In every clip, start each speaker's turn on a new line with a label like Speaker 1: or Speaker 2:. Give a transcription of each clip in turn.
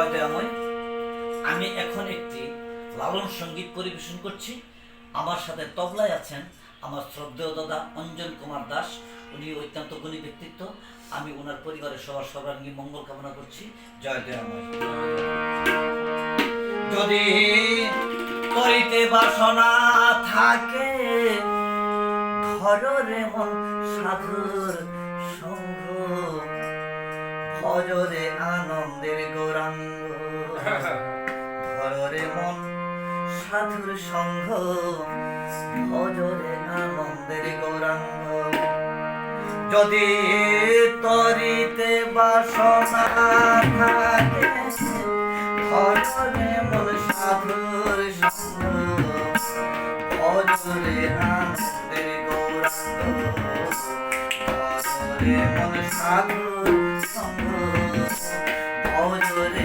Speaker 1: জয় দয়াময় আমি এখন একটি লালন সংগীত পরিবেশন করছি। আমার সাথে তবলায় আছেন আমার শ্রদ্ধেয় দাদা অঞ্জন কুমার দাস। উনি অত্যন্ত গুণী ব্যক্তিত্ব। আমি ওনার পরিবারের সবার সর্বাঙ্গী মঙ্গল কামনা করছি। জয় দয়াময় যদি করিতে বাসনা থাকে ভজরে মন সাধুর সঙ্গ ভজরে আনন্দের গৌরাঙ্গ। ভজরে মন, সাধুর সঙ্গ। ভজরে আনন্দের গৌরাঙ্গ। যদি তরিতে বাসনা থাকে ভজরে মন, সাধুর সঙ্গ। ভজরে আনন্দের গৌরাঙ্গ। ভজরে মন, সাধুর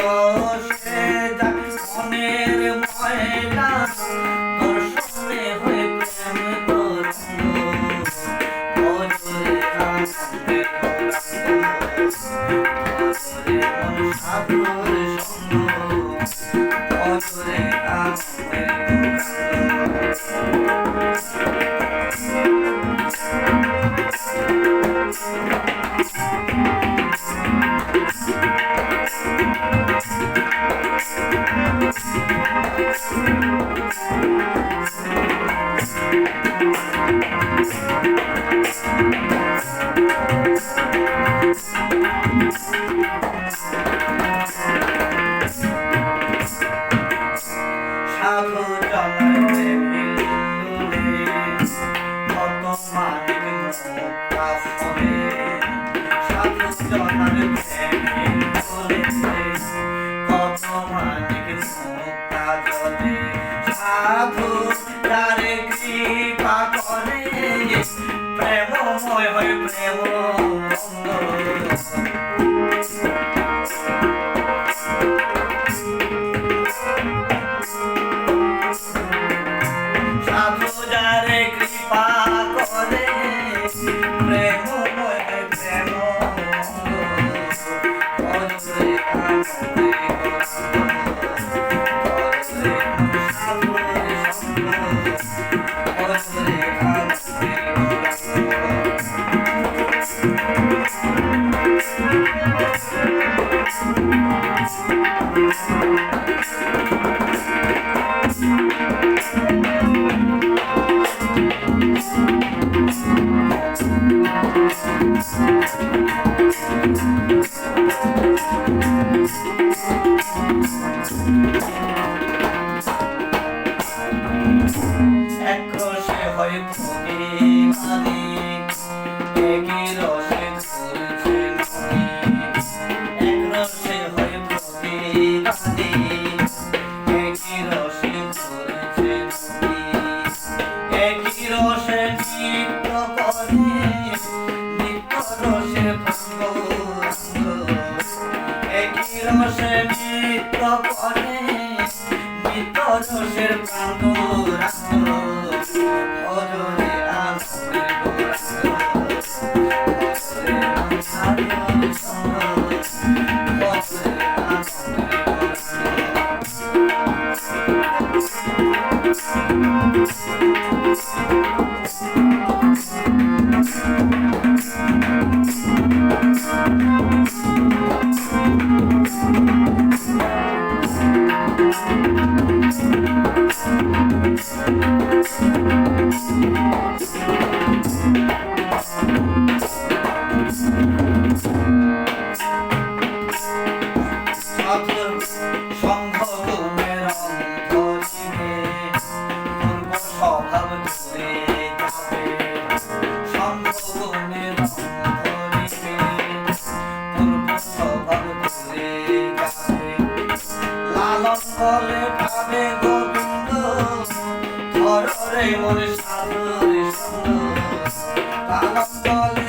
Speaker 1: সাধুর সাধু Ecco অজরে আনন্দে এক রসে Deus. বলে ভাবে গোবিন্দ ধরে লালন বলে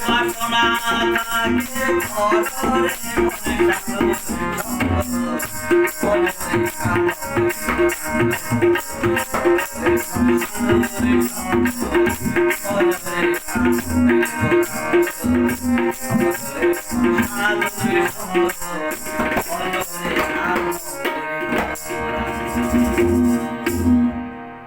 Speaker 1: বাসনা থাকে ধরে মনে সাধরে